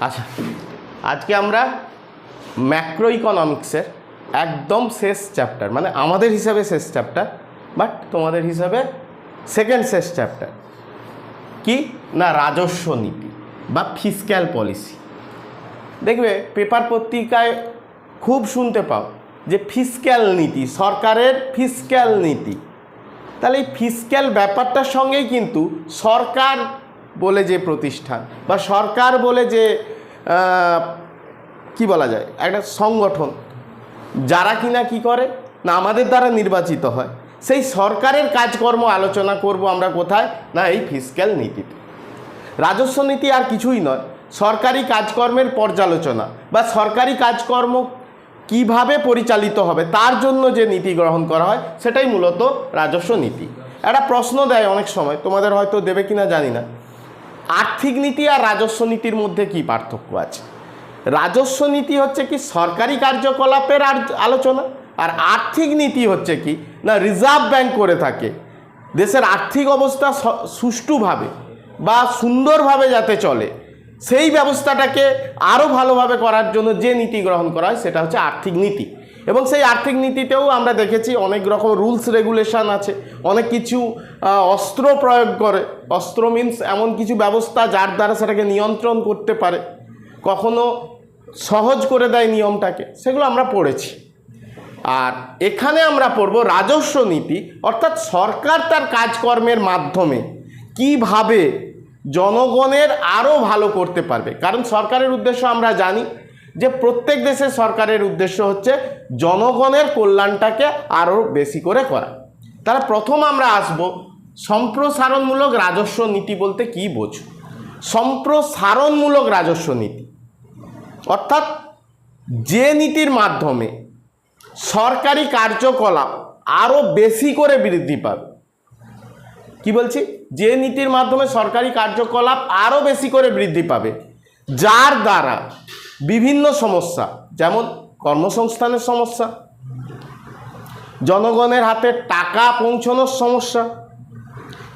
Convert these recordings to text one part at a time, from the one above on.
আচ্ছা আজকে আমরা ম্যাক্রো ইকোনমিক্সের একদম শেষ চ্যাপ্টার মানে আমাদের হিসাবে শেষ চ্যাপ্টার বাট তোমাদের হিসাবে সেকেন্ড শেষ চ্যাপ্টার কি? না, রাজস্ব নীতি বা ফিসক্যাল পলিসি দেখবে পেপার পত্রিকায় খুব শুনতে পাও যে ফিসক্যাল নীতি, সরকারের ফিসক্যাল নীতি। তাহলে এই ফিসক্যাল ব্যাপারটার সঙ্গেই কিন্তু সরকার বলে যে প্রতিষ্ঠান বা সরকার বলে যে কি বলা যায়, একটা সংগঠন, যারা কিনা কি করে, না আমাদের দ্বারা নির্বাচিত হয়। সেই সরকারের কাজকর্ম আলোচনা করব আমরা কোথায়? না এই ফিসক্যাল নীতিতে। রাজস্ব নীতি আর কিছুই নয়। সরকারি কাজকর্মের পর্যালোচনা বা সরকারি কাজকর্ম কীভাবে পরিচালিত হবে, তার জন্য যে নীতি গ্রহণ করা হয়, সেটাই মূলত রাজস্ব নীতি। একটা প্রশ্ন দেয় অনেক সময়, তোমাদের হয়তো দেবে কিনা জানি না। আর্থিক নীতি আর রাজস্ব নীতির মধ্যে কি পার্থক্য আছে? রাজস্ব নীতি হচ্ছে কি সরকারি কার্যকলাপের আর- আলোচনা, আর আর্থিক নীতি হচ্ছে কি না রিজার্ভ ব্যাংক করে থাকে। দেশের আর্থিক অবস্থা সুষ্ঠুভাবে বা সুন্দরভাবে যাতে চলে, সেই ব্যবস্থাটাকে আরও ভালোভাবে করার জন্য যে নীতি গ্রহণ করা হয় সেটা হচ্ছে আর্থিক নীতি। এবং সেই আর্থিক নীতিতেও আমরা দেখেছি অনেক রকম রুলস রেগুলেশন আছে, অনেক কিছু অস্ত্র প্রয়োগ করে। অস্ত্র মিন্স এমন কিছু ব্যবস্থা যার দ্বারা সেটাকে নিয়ন্ত্রণ করতে পারে, কখনো সহজ করে দেয় নিয়মটাকে, সেগুলো আমরা পড়েছি। আর এখানে আমরা পড়ব রাজস্ব নীতি, অর্থাৎ সরকার তার কাজকর্মের মাধ্যমে কীভাবে জনগণের আরও ভালো করতে পারবে। কারণ সরকারের উদ্দেশ্য আমরা জানি যে প্রত্যেক দেশের সরকারের উদ্দেশ্য হচ্ছে জনগণের কল্যাণটাকে আরও বেশি করে করা। তাহলে প্রথম আমরা আসব সম্প্রসারণমূলক রাজস্ব নীতি বলতে কি বোঝো? সম্প্রসারণমূলক রাজস্ব নীতি। অর্থাৎ যে নীতির মাধ্যমে সরকারি কার্যকলাপ আরও বেশি করে বৃদ্ধি পাবে, কি বলছি? যে নীতির মাধ্যমে সরকারি কার্যকলাপ আরও বেশি করে বৃদ্ধি পাবে, যার দ্বারা বিভিন্ন সমস্যা, যেমন কর্মসংস্থানের সমস্যা, জনগণের হাতে টাকা পৌঁছানোর সমস্যা,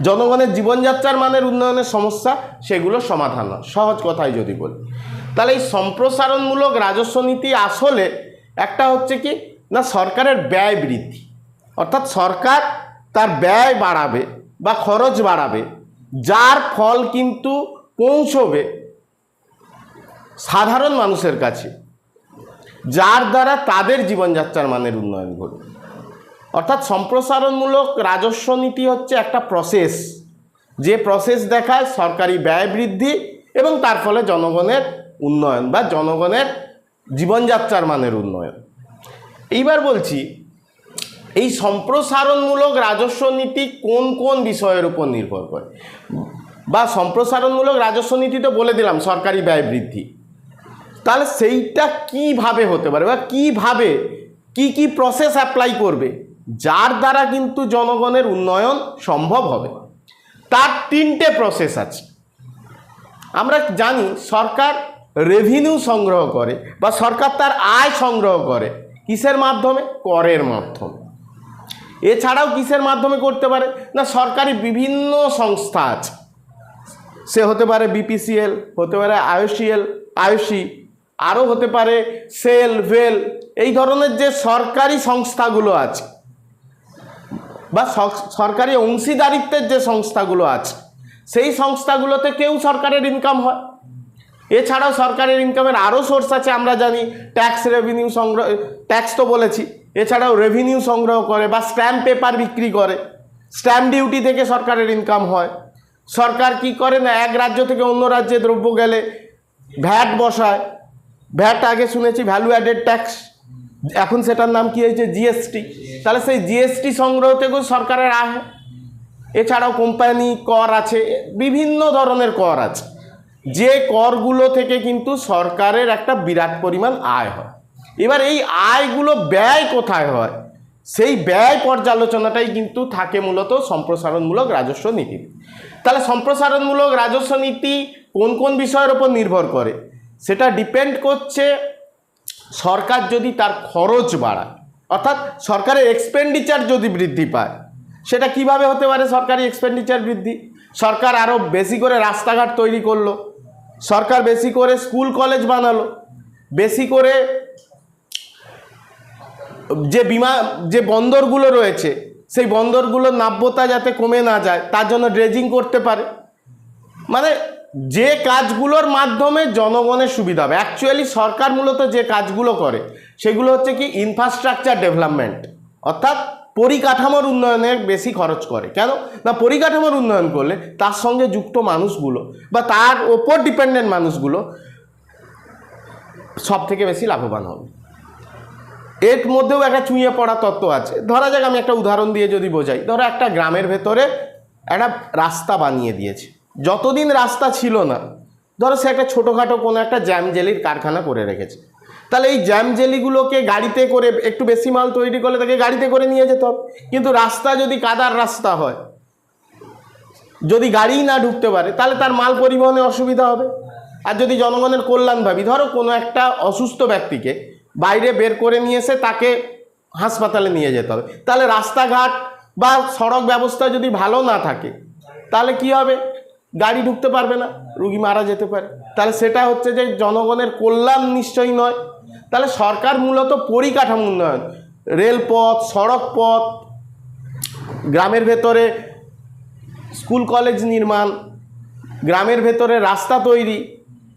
জনগণের জীবনযাত্রার মানের উন্নয়নের সমস্যা, সেগুলো সমাধান হয়। সহজ কথায় যদি বলি। তাহলে এই সম্প্রসারণমূলক রাজস্ব নীতি আসলে একটা হচ্ছে কি? না, সরকারের ব্যয় বৃদ্ধি। অর্থাৎ সরকার তার ব্যয় বাড়াবে বা খরচ বাড়াবে, যার ফল কিন্তু পৌঁছবে সাধারণ মানুষের কাছে, যার দ্বারা তাদের জীবনযাত্রার মানের উন্নয়ন ঘটবে অর্থাৎ সম্প্রসারণমূলক রাজস্ব নীতি হচ্ছে একটা প্রসেস যে প্রসেস দেখায় সরকারি ব্যয় বৃদ্ধি এবং তার ফলে জনগণের উন্নয়ন বা জনগণের জীবনযাত্রার মানের উন্নয়ন। এইবার বলছি, এই সম্প্রসারণমূলক রাজস্ব নীতি কোন কোন বিষয়ের উপর নির্ভর করে? বা সম্প্রসারণমূলক রাজস্ব নীতি তো বলে দিলাম, সরকারি ব্যয় বৃদ্ধি। তাহলে সেইটা কীভাবে হতে পারে বা কীভাবে, কি কি প্রসেস অ্যাপ্লাই করবে, যার দ্বারা কিন্তু জনগণের উন্নয়ন সম্ভব হবে। তার তিনটে প্রসেস আছে। আমরা জানি সরকার রেভিনিউ সংগ্রহ করে বা সরকার তার আয় সংগ্রহ করে কিসের মাধ্যমে? করের মাধ্যমে। এছাড়াও কিসের মাধ্যমে করতে পারে? না, সরকারি বিভিন্ন সংস্থা আছে। সে হতে পারে বিপিসিএল হতে পারে আয়ুসিএল আয়ুষি আরও হতে পারে সেল, ভেল, এই ধরনের যে সরকারি সংস্থাগুলো আছে বা সরকারি অংশীদারিত্বের যে সংস্থাগুলো আছে, সেই সংস্থাগুলোতে কেউ সরকারের ইনকাম হয়। এছাড়াও সরকারের ইনকামের আরও সোর্স আছে, আমরা জানি ট্যাক্স রেভিনিউ সংগ্রহ ট্যাক্স তো বলেছি। এছাড়াও রেভিনিউ সংগ্রহ করে বা স্ট্যাম্প পেপার বিক্রি করে। স্ট্যাম্প ডিউটি থেকে সরকারের ইনকাম হয়। সরকার কি করে না, এক রাজ্য থেকে অন্য রাজ্যে দ্রব্য গেলে ভ্যাট বসায়। ভ্যাট আগে শুনেছি ভ্যালু অ্যাডেড ট্যাক্স এখন সেটার নাম কি হয়েছে? জিএসটি তাহলে সেই জিএসটি সংগ্রহ থেকেও সরকারের আয়। এছাড়াও কোম্পানি কর আছে, বিভিন্ন ধরনের কর আছে। যে করগুলো থেকে কিন্তু সরকারের একটা বিরাট পরিমাণ আয় হয়। এবার এই আয়গুলো ব্যয় কোথায় হয়? সেই ব্যয় পর্যালোচনাটাই কিন্তু থাকে মূলত সম্প্রসারণমূলক রাজস্ব নীতি। তাহলে সম্প্রসারণমূলক রাজস্ব নীতি কোন কোন বিষয়ের উপর নির্ভর করে? সেটা ডিপেন্ড করছে সরকার যদি তার খরচ বাড়ায়। অর্থাৎ সরকারের এক্সপেন্ডিচার যদি বৃদ্ধি পায়, সেটা কীভাবে হতে পারে সরকারি এক্সপেন্ডিচার বৃদ্ধি? সরকার আরও বেশি করে রাস্তাঘাট তৈরি করল, সরকার বেশি করে স্কুল কলেজ বানালো, বেশি করে যে বিমা, যে বন্দরগুলো রয়েছে, সেই বন্দরগুলোর নাব্যতা যাতে কমে না যায়, তার জন্য ড্রেজিং করতে পারে। মানে যে কাজগুলোর মাধ্যমে জনগণের সুবিধা হবে। অ্যাকচুয়ালি সরকার মূলত যে কাজগুলো করে, সেগুলো হচ্ছে কি ইনফ্রাস্ট্রাকচার ডেভেলপমেন্ট অর্থাৎ পরিকাঠামোর উন্নয়নে বেশি খরচ করে। কেন? না, পরিকাঠামোর উন্নয়ন করলে তার সঙ্গে যুক্ত মানুষগুলো বা তার ওপর ডিপেন্ডেন্ট মানুষগুলো সব থেকে বেশি লাভবান হবে। এর মধ্যেও একটা চুঁয়ে পড়া তত্ত্ব আছে। ধরা যাক আমি একটা উদাহরণ দিয়ে যদি বোঝাই। ধরো একটা গ্রামের ভেতরে একটা রাস্তা বানিয়ে দিয়েছে। যতদিন রাস্তা ছিল না, ধরো সে একটা ছোটোখাটো কোনো একটা জ্যাম জেলির কারখানা করে রেখেছে। তাহলে এই জ্যাম জেলিগুলোকে গাড়িতে করে একটু বেশি মাল তৈরি করলে তাকে গাড়িতে করে নিয়ে যেতে হবে। কিন্তু রাস্তা যদি কাদার রাস্তা হয়, যদি গাড়িই না ঢুকতে পারে, তাহলে তার মাল পরিবহনে অসুবিধা হবে। আর যদি জনগণের কল্যাণ ভাবি, ধরো কোনো একটা অসুস্থ ব্যক্তিকে বাইরে বের করে নিয়ে এসে তাকে হাসপাতালে নিয়ে যেতে হবে। তাহলে রাস্তাঘাট বা সড়ক ব্যবস্থা যদি ভালো না থাকে, তাহলে কি হবে? গাড়ি ঢুকতে পারবে না, রুগী মারা যেতে পারে। তাহলে সেটা হচ্ছে যে জনগণের কল্যাণ নিশ্চয়ই নয়। তাহলে সরকার মূলত পরিকাঠামো উন্নয়ন, রেলপথ সড়ক পথ গ্রামের ভেতরে স্কুল কলেজ নির্মাণ, গ্রামের ভেতরে রাস্তা তৈরি,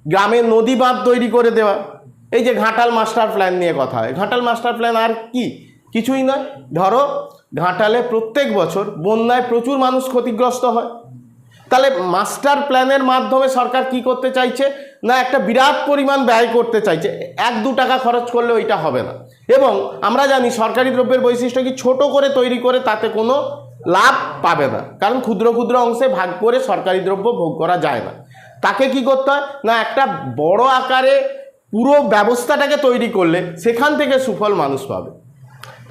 গ্রামে নদী বাঁধ তৈরি করে দেওয়া, এই যে ঘাটাল মাস্টার প্ল্যান নিয়ে কথা হয়। ঘাটাল মাস্টার প্ল্যান আর কি? কিছুই নয়। ধরো, ঘাটালে প্রত্যেক বছর বন্যায় প্রচুর মানুষ ক্ষতিগ্রস্ত হয়। তাহলে মাস্টার প্ল্যানের মাধ্যমে সরকার কি করতে চাইছে? না, একটা বিরাট পরিমাণ ব্যয় করতে চাইছে। এক দু টাকা খরচ করলে ওইটা হবে না। এবং আমরা জানি সরকারি দ্রব্যের বৈশিষ্ট্য কি? ছোট করে তৈরি করে তাতে কোনো লাভ পাবে না। কারণ ক্ষুদ্র ক্ষুদ্র অংশে ভাগ করে সরকারি দ্রব্য ভোগ করা যায় না। তাকে কি করতে হয়? না, একটা বড় আকারে পুরো ব্যবস্থাটাকে তৈরি করলে সেখান থেকে সুফল মানুষ পাবে।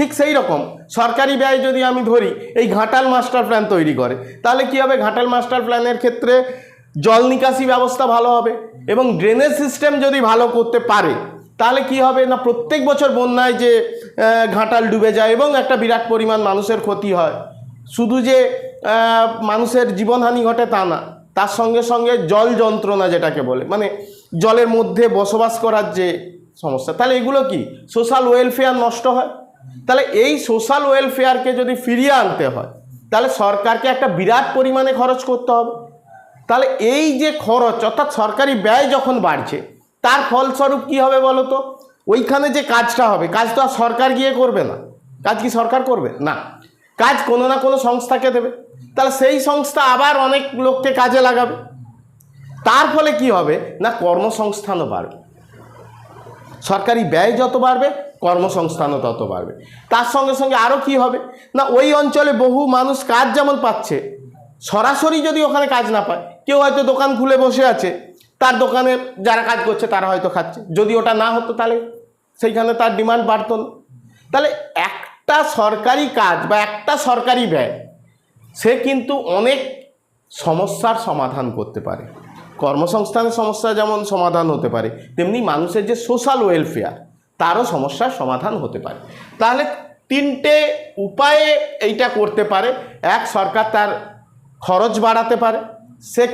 ঠিক সেই রকম। সরকারি ব্যয় যদি আমি ধরি, এই ঘাটাল মাস্টার প্ল্যান তৈরি করে, তাহলে কি হবে? ঘাটাল মাস্টার প্ল্যানের ক্ষেত্রে জল নিকাশি ব্যবস্থা ভালো হবে এবং ড্রেনেজ সিস্টেম যদি ভালো করতে পারে, তাহলে কি হবে না প্রত্যেক বছর বন্যায় যে ঘাটাল ডুবে যায় এবং একটা বিরাট পরিমাণ মানুষের ক্ষতি হয়। শুধু যে মানুষের জীবনহানি ঘটে তা না, তার সঙ্গে সঙ্গে জল যন্ত্রণা যেটাকে বলে মানে জলের মধ্যে বসবাস করার যে সমস্যা, তাহলে এগুলো কি? সোশ্যাল ওয়েলফেয়ার নষ্ট হয়? তাহলে এই সোশ্যাল ওয়েলফেয়ারকে যদি ফিরিয়ে আনতে হয়, তাহলে সরকারকে একটা বিরাট পরিমাণে খরচ করতে হবে। তাহলে এই যে খরচ, অর্থাৎ সরকারি ব্যয় যখন বাড়ছে, তার ফলস্বরূপ কি হবে বলো তো? ওইখানে যে কাজটা হবে, কাজ তো আর সরকার গিয়ে করবে না। কাজ কি সরকার করবে? না। কাজ কোনো না কোনো সংস্থাকে দেবে। তাহলে সেই সংস্থা আবার অনেক লোককে কাজে লাগাবে। তার ফলে কি হবে? না কর্মসংস্থানও বাড়বে। সরকারি ব্যয় যত বাড়বে কর্মসংস্থানও তত বাড়বে। তার সঙ্গে সঙ্গে আরও কি হবে? না, ওই অঞ্চলে বহু মানুষ কাজ যেমন পাচ্ছে, সরাসরি যদি ওখানে কাজ না পায়, কেউ হয়তো দোকান খুলে বসে আছে, তার দোকানে যারা কাজ করছে তারা হয়তো খাচ্ছে। যদি ওটা না হতো তাহলে সেইখানে তার ডিমান্ড বাড়তো না। তাহলে একটা সরকারি কাজ বা একটা সরকারি ব্যয়, সে কিন্তু অনেক সমস্যার সমাধান করতে পারে। কর্মসংস্থানের সমস্যা যেমন সমাধান হতে পারে, তেমনি মানুষের যে সোশ্যাল ওয়েলফেয়ার তারও সমস্যার সমাধান হতে পারে। তাহলে তিনটে উপায়ে এইটা করতে পারে। এক, সরকার তার খরচ বাড়াতে পারে। সেকেন্ড